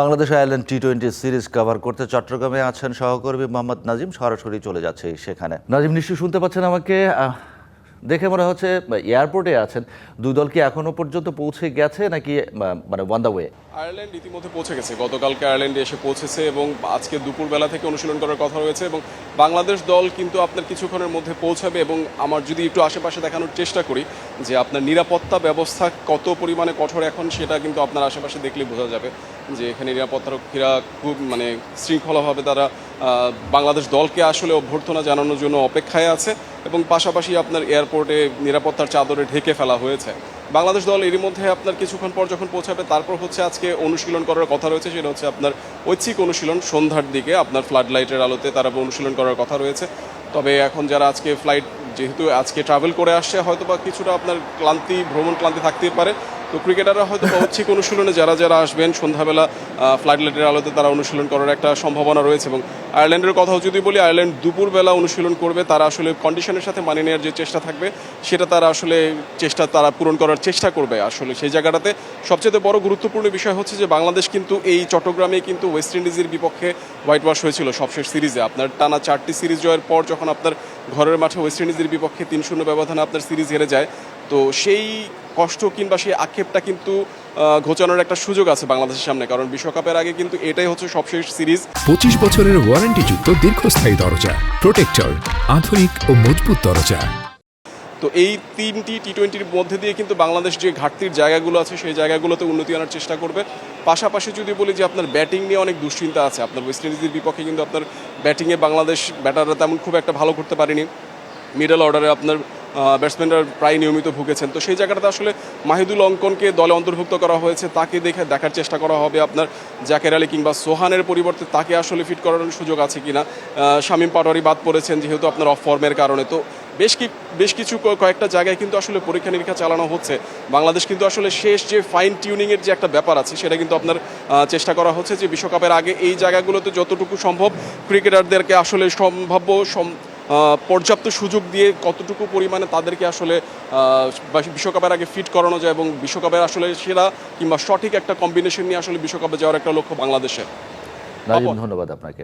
Bangladesh Ireland T twenty series cover করতে চট্টগ্রামে আছেন সহকর্মী মোহাম্মদ নাজিম। সরাসরি চলে যাচ্ছে সেখানে। নাজিম, নিশ্চয়ই শুনতে পাচ্ছেন আমাকে? দেখে মনে হচ্ছে এয়ারপোর্টে আছেন। দুই দল কি এখনও পর্যন্ত পৌঁছে গেছে নাকি মানে ওয়ান দ্য ওয়ে আয়ারল্যান্ড ইতিমধ্যে পৌঁছে গেছে। গতকালকে আয়ারল্যান্ডে এসে পৌঁছেছে এবং আজকে দুপুরবেলা থেকে অনুশীলন করার কথা রয়েছে এবং বাংলাদেশ দল কিন্তু আপনার কিছুক্ষণের মধ্যে পৌঁছাবে এবং আমার যদি একটু আশেপাশে দেখানোর চেষ্টা করি যে আপনার নিরাপত্তা ব্যবস্থা কত পরিমাণে কঠোর এখন সেটা কিন্তু আপনার আশেপাশে দেখলে বোঝা যাবে যে এখানে নিরাপত্তারক্ষীরা খুব মানে শৃঙ্খলাভাবে তারা বাংলাদেশ দলকে আসলে অভ্যর্থনা জানানোর জন্য অপেক্ষায় আছে এবং পাশাপাশি আপনার এয়ারপোর্টে নিরাপত্তার চাদরে ঢেকে ফেলা হয়েছে। বাংলাদেশ দল এরই মধ্যে আপনার কিছুক্ষণ পর যখন পৌঁছাবে, তারপর হচ্ছে আজকে অনুশীলন করার কথা রয়েছে, সেটা হচ্ছে আপনার ঐচ্ছিক অনুশীলন সন্ধ্যার দিকে, আপনার ফ্লাড লাইটের আলোতে তারা অনুশীলন করার কথা রয়েছে। তবে এখন যারা আজকে ফ্লাইট যেহেতু আজকে ট্রাভেল করে আসছে হয়তো বা কিছুটা আপনার ক্লান্তি ভ্রমণ ক্লান্তি থাকতেই পারে। তো ক্রিকেটাররা হয়তো ঐচ্ছিক অনুশীলনে যারা যারা আসবেন, সন্ধ্যাবেলা ফ্লাড লাইটের আলোতে তারা অনুশীলন করার একটা সম্ভাবনা রয়েছে এবং আয়ারল্যান্ডের কথাও যদি বলি, আয়ারল্যান্ড দুপুরবেলা অনুশীলন করবে, তারা আসলে কন্ডিশনের সাথে মানিয়ে নেওয়ার যে চেষ্টা থাকবে, সেটা তারা আসলে চেষ্টা তারা পূরণ করার চেষ্টা করবে আসলে সেই জায়গাটাতে। সবচেয়ে বড় গুরুত্বপূর্ণ বিষয় হচ্ছে যে, বাংলাদেশ কিন্তু এই চট্টগ্রামে কিন্তু ওয়েস্ট ইন্ডিজের বিপক্ষে হোয়াইট ওয়াশ হয়েছিল সবশেষ সিরিজে আপনার টানা চারটি সিরিজ জয়ের পর যখন আপনার ঘরের মাঠে ওয়েস্ট ইন্ডিজের বিপক্ষে তিন শূন্য ব্যবধানে আপনার সিরিজ হেরে যায় তো সেই কষ্ট কিংবা সেই আক্ষেপটা কিন্তু ঘোচানোর একটা সুযোগ আছে বাংলাদেশের সামনে কারণ বিশ্বকাপের আগে কিন্তু এটাই হচ্ছে সবশেষ সিরিজ। পঁচিশ বছরের ওয়ারেন্টি যুক্ত দীর্ঘস্থায়ী দরজা প্রোটেক্টর আধুনিক ও মজবুত দরজা। তো এই তিনটি টি টোয়েন্টির মধ্যে দিয়ে কিন্তু বাংলাদেশ যে ঘাটতির জায়গাগুলো আছে সেই জায়গাগুলোতে উন্নতি আনার চেষ্টা করবে। পাশাপাশি যদি বলি যে আপনার ব্যাটিং নিয়ে অনেক দুশ্চিন্তা আছে আপনার ওয়েস্ট ইন্ডিজের বিপক্ষে কিন্তু আপনার ব্যাটিংয়ে বাংলাদেশ ব্যাটাররা তেমন খুব একটা ভালো করতে পারেনি। মিডল অর্ডারে আপনার ব্যাটসম্যানরা প্রায় নিয়মিত ভুগেছেন। তো সেই জায়গাটাতে আসলে মাহিদুল অঙ্কনকে দলে অন্তর্ভুক্ত করা হয়েছে, তাকে দেখে দেখার চেষ্টা করা হবে আপনার জাকের আলী কিংবা সোহানের পরিবর্তে তাকে আসলে ফিট করানোর সুযোগ আছে কিনা। শামীম পাটোয়ারি বাদ পড়েছেন যেহেতু আপনার অফ ফর্মের কারণে। তো বেশ কি বেশ কিছু কয়েকটা জায়গায় কিন্তু আসলে পরীক্ষা নিরীক্ষা চালানো হচ্ছে। বাংলাদেশ কিন্তু আসলে শেষ যে ফাইন টিউনিংয়ের যে একটা ব্যাপার আছে, সেটা কিন্তু আপনার চেষ্টা করা হচ্ছে যে বিশ্বকাপের আগে এই জায়গাগুলোতে যতটুকু সম্ভব ক্রিকেটারদেরকে আসলে সম্ভাব্য পর্যাপ্ত সুযোগ দিয়ে কতটুকু পরিমাণে তাদেরকে আসলে আহ, বিশ্বকাপের আগে ফিট করানো যায় এবং বিশ্বকাপের আসলে সেরা কিংবা সঠিক একটা কম্বিনেশন নিয়ে আসলে বিশ্বকাপে যাওয়ার একটা লক্ষ্য বাংলাদেশের। ধন্যবাদ আপনাকে।